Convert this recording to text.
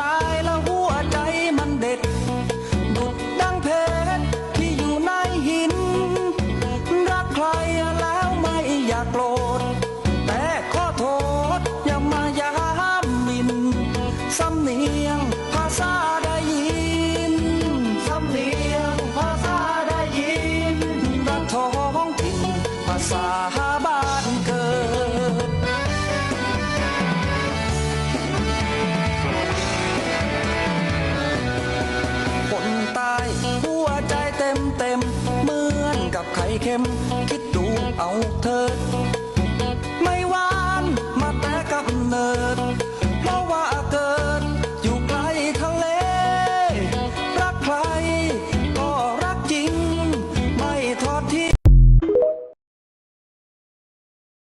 ตายแล้วหัวใจมันเด็ด ดุดดังเพชรที่อยู่ในหิน รักใครแล้วไม่อยากโกรธ แต่ขอโทษอย่ามายามมินสำเนียงภาษาได้ยินสำเนียงภาษาได้ยินรักท้องถิ่นภาษาบ้าน ไข่เค็มคิดดูเอาเธอ